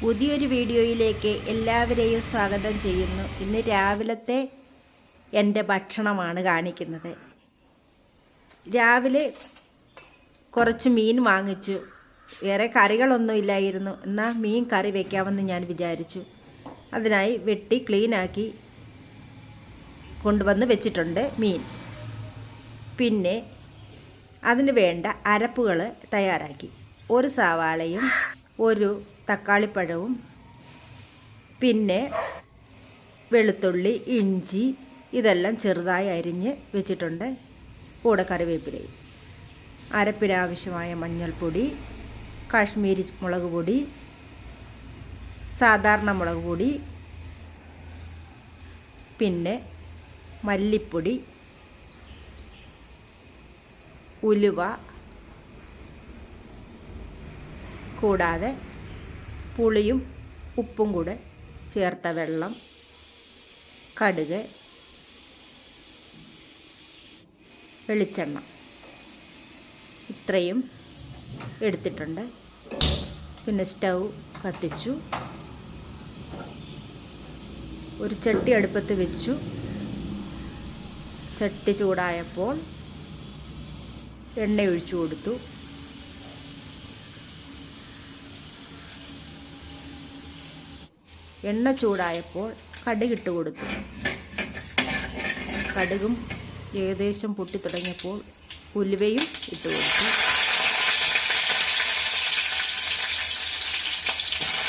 പുതിയൊരു വീഡിയോയിലേക്ക് എല്ലാവരെയും സ്വാഗതം ചെയ്യുന്നു. ഇന്ന് രാവിലത്തെ എന്റെ ഭക്ഷണമാണ് കാണിക്കുന്നത്. രാവിലെ കുറച്ച് മീൻ വാങ്ങിച്ചു. വേറെ കറികളൊന്നും ഇല്ലായിരുന്നു എന്നാൽ മീൻ കറി വയ്ക്കാമെന്ന് ഞാൻ വിചാരിച്ചു. അതിനായി വെട്ടി ക്ലീനാക്കി കൊണ്ടുവന്ന് വെച്ചിട്ടുണ്ട് മീൻ. പിന്നെ അതിന് വേണ്ട അരപ്പുകൾ തയ്യാറാക്കി. ഒരു സവാളയും ഒരു തക്കാളിപ്പഴവും പിന്നെ വെളുത്തുള്ളി ഇഞ്ചി ഇതെല്ലാം ചെറുതായി അരിഞ്ഞ് വെച്ചിട്ടുണ്ട്. കൂടെ കറിവേപ്പിലയും. അരപ്പിനാവശ്യമായ മഞ്ഞൾപ്പൊടി കാശ്മീരി മുളക് പൊടി സാധാരണ മുളക് പൊടി പിന്നെ മല്ലിപ്പൊടി ഉലുവ കൂടാതെ പുളിയും ഉപ്പും കൂടെ ചേർത്ത വെള്ളം കടുക് വെളിച്ചെണ്ണ. ഇത്രയും എടുത്തിട്ടുണ്ട്. പിന്നെ സ്റ്റൗ കത്തിച്ചു. ഒരു ചട്ടി അടുപ്പത്ത് വെച്ചു. ചട്ടി ചൂടായപ്പോൾ എണ്ണ ഒഴിച്ചു കൊടുത്തു. എണ്ണ ചൂടായപ്പോൾ കടുകിട്ട് കൊടുത്തു. കടുകും ഏകദേശം പൊട്ടിത്തുടങ്ങിയപ്പോൾ ഉലുവയും ഇട്ട് കൊടുത്തു.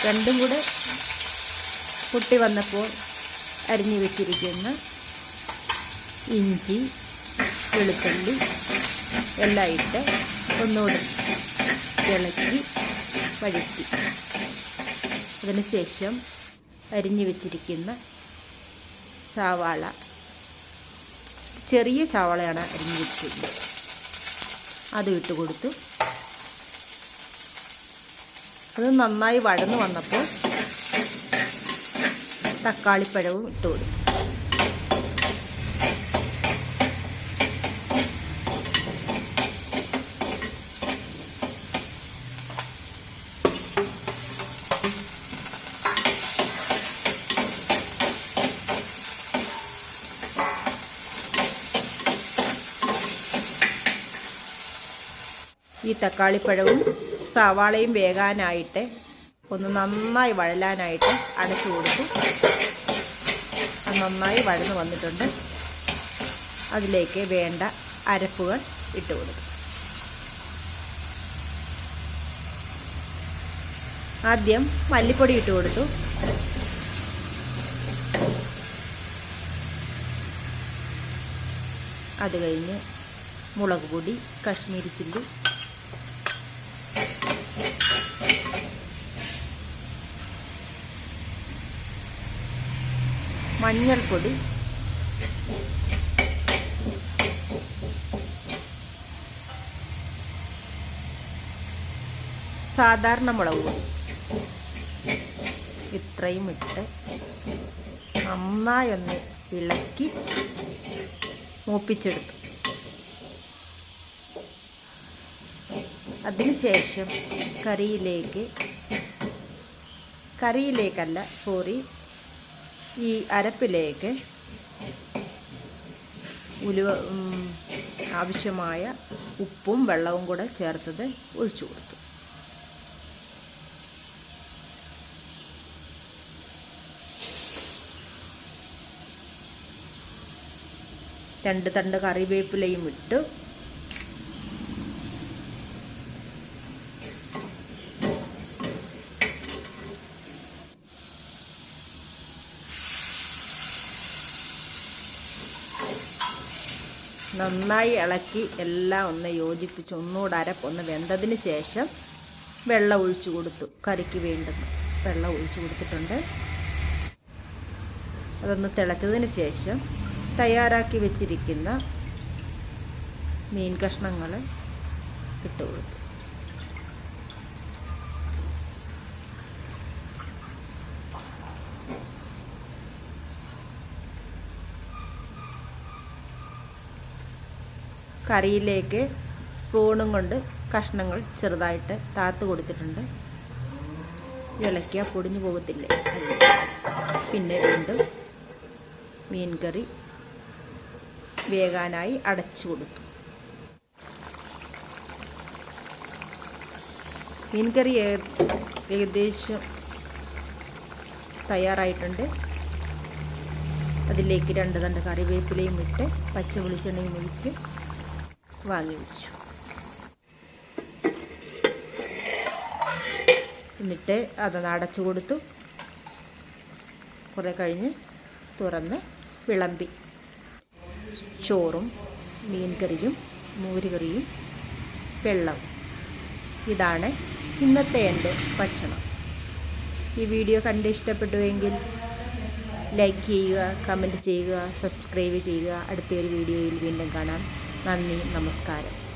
രണ്ടും കൂടെ പൊട്ടി വന്നപ്പോൾ അരിഞ്ഞു വെച്ചിരിക്കുന്ന ഇഞ്ചി വെളുത്തുള്ളി എല്ലാം ഇട്ട് ഒന്നുകൂടെ ഇളക്കി വഴറ്റി. അതിനുശേഷം അരിഞ്ഞു വെച്ചിരിക്കുന്ന സവാള. ചെറിയ സവാളയാണ് അരിഞ്ഞു വെച്ചിരിക്കുന്നത്. അത് ഇട്ട് കൊടുത്തു. അത് നന്നായി വഴന്നു വന്നപ്പോൾ തക്കാളിപ്പഴവും ഇട്ട് കൊടുത്തു. ഈ തക്കാളിപ്പഴവും സവാളയും വേകാനായിട്ട് ഒന്ന് നന്നായി വഴലാനായിട്ട് അടച്ചു കൊടുത്തു. നന്നായി വഴന്ന് വന്നിട്ടുണ്ട്. അതിലേക്ക് വേണ്ട അരപ്പുകൾ ഇട്ട് കൊടുക്കും ആദ്യം മല്ലിപ്പൊടി ഇട്ട് കൊടുത്തു. അത് കഴിഞ്ഞ് മുളക് പൊടി കശ്മീരി ചില്ലി മഞ്ഞൾപ്പൊടി. സാധാരണ മുളക് പൊടി. ഇത്രയും ഇട്ട് നന്നായി ഒന്ന് ഇളക്കി മൂപ്പിച്ചെടുത്തു. അതിനുശേഷം കറിയിലേക്ക് കറിയിലേക്കല്ല സോറി ഈ അരപ്പിലേക്ക് ഉലുവ ആവശ്യമായ ഉപ്പും വെള്ളവും കൂടെ ചേർത്തത് ഒഴിച്ചു കൊടുത്തു. രണ്ട് തണ്ട് കറിവേപ്പിലയും ഇട്ടു. നന്നായി ഇളക്കി എല്ലാം ഒന്ന് യോജിപ്പിച്ച് ഒന്നുകൂടെ അരപ്പൊന്ന് വെന്തതിന് ശേഷം വെള്ളം ഒഴിച്ചു കൊടുത്തു. കറിക്ക് വേണ്ടുന്ന വെള്ളം ഒഴിച്ചു കൊടുത്തിട്ടുണ്ട്. അതൊന്ന് തിളച്ചതിന് ശേഷം തയ്യാറാക്കി വെച്ചിരിക്കുന്ന മീൻ കഷ്ണങ്ങൾ ഇട്ട് കൊടുത്തു. കറിയിലേക്ക് സ്പൂണും കൊണ്ട് കഷ്ണങ്ങൾ ചെറുതായിട്ട് താത്ത് കൊടുത്തിട്ടുണ്ട്. ഇളക്കിയാൽ പൊടിഞ്ഞു പോകത്തില്ലേ? പിന്നെ വീണ്ടും മീൻ കറി വേകാനായി അടച്ചു കൊടുത്തു. മീൻ കറി ഏകദേശം തയ്യാറായിട്ടുണ്ട്. അതിലേക്ക് രണ്ട് തണ്ട് കറിവേപ്പിലയും ഇട്ട് പച്ച വെളിച്ചെണ്ണയും ഒഴിച്ച് വാങ്ങി വെച്ചു എന്നിട്ട് അതൊന്ന് അടച്ചു കൊടുത്തു. കുറേ കഴിഞ്ഞ് തുറന്ന് വിളമ്പി. ചോറും മീൻ കറിയും മോര് കറിയും വെള്ളം. ഇതാണ് ഇന്നത്തെ എന്റെ ഭക്ഷണം. ഈ വീഡിയോ കണ്ട് ഇഷ്ടപ്പെട്ടുവെങ്കിൽ ലൈക്ക് ചെയ്യുക കമന്റ് ചെയ്യുക സബ്സ്ക്രൈബ് ചെയ്യുക. അടുത്തൊരു വീഡിയോയിൽ വീണ്ടും കാണാം. നന്ദി നമസ്കാരം.